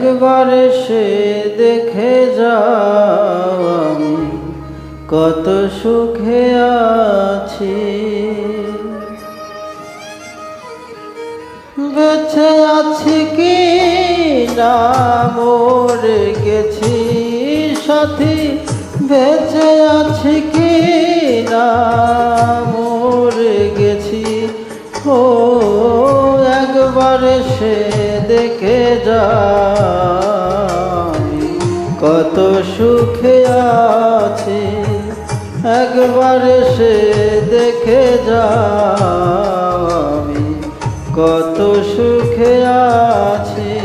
একবার সে দেখে যাও আমি কত সুখে আছি। বেঁচে আছি কি না? মরে গেছি সাথী। বেঁচে আছি কি না? মরে গেছি, ও একবার সে দেখে যা কত সুখে আছি একবার সে দেখে যা কত সুখে আছি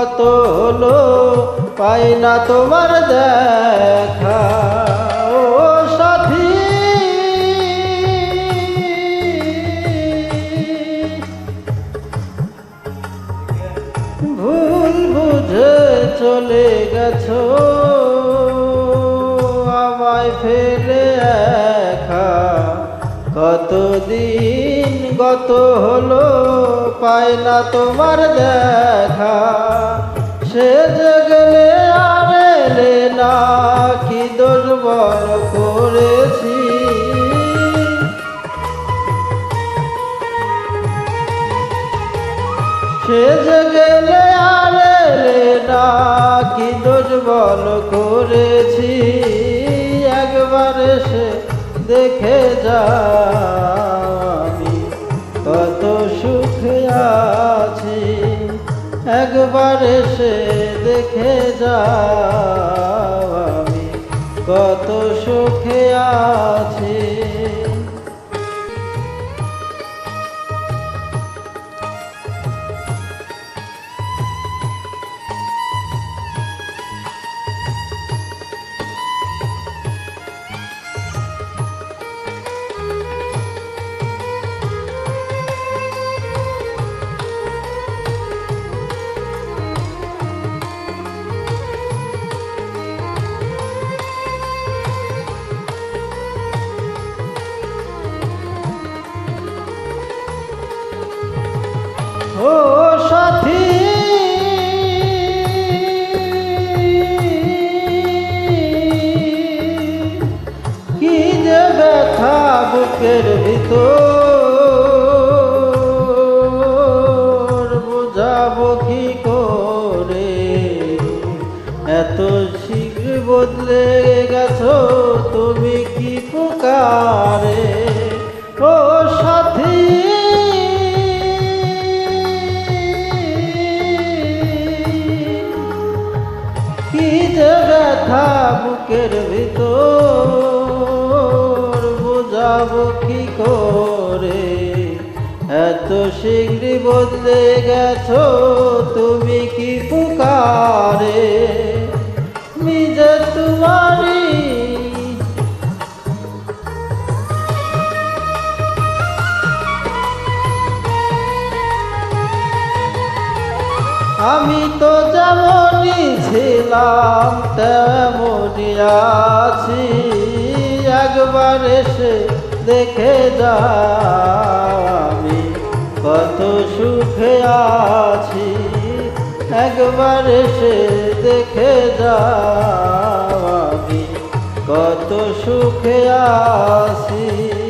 গত হলো পাই না তোমার দেখা। ও সাথী। ভুল বুঝে চলে গেছো, আমায় ফেলে একা। কতদিন গত হলো পাই না তোমার দেখা? সে গেলে আর এলে না, কি দুর্বল করেছি? সে গেলে আর এলে না, কি দুর্বল করেছি? একবার সে দেখে যা আমি কত সুখে আছি। একবার এসে দেখে যা আমি কত সুখে আছি। বদলে গেছো, তুমি কি প্রকারে? ও সাথী! কি যে ব্যথা বুকের ভিতর, বুঝাবো কি করে? এত শীঘ্র বদলে গেছো, তুমি কি পুকারে আমি তো যেমনই ছিলাম, তেমনই আছি। একবার এসে দেখে যা আমি কত সুখে আছি। একবার এসে দেখে যা কত সুখে আছি।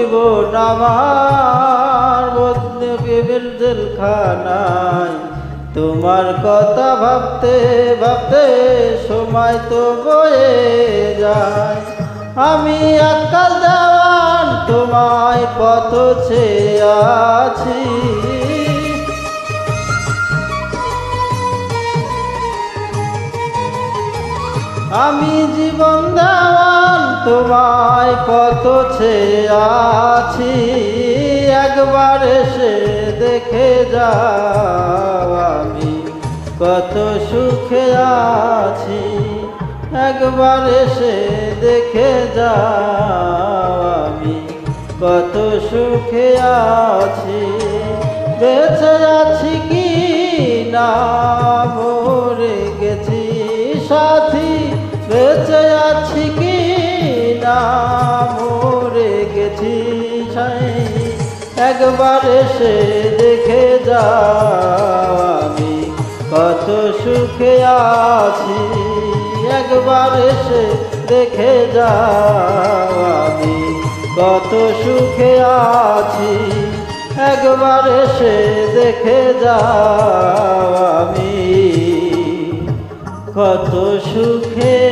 জীবন আমার বদলের জেলখানায় তোমার কথা ভাবতে ভাবতে সময় তো বয়ে যায়। আমি আকাল দেওয়ান, তোমায় পথ ছে আছি। আমি জীবন দেওয়ান তোমায় কত ছেড়ে আছি, একবার এসে দেখে যাও আমি কত সুখে আছি, একবার এসে দেখে যাও আমি কত সুখে আছি, বেঁচে আছি কি না? একবার এসে দেখে যাও আমি কত সুখে আছি। একবার এসে দেখে যাও আমি কত সুখে আছি। একবার এসে দেখে যাও আমি কত সুখে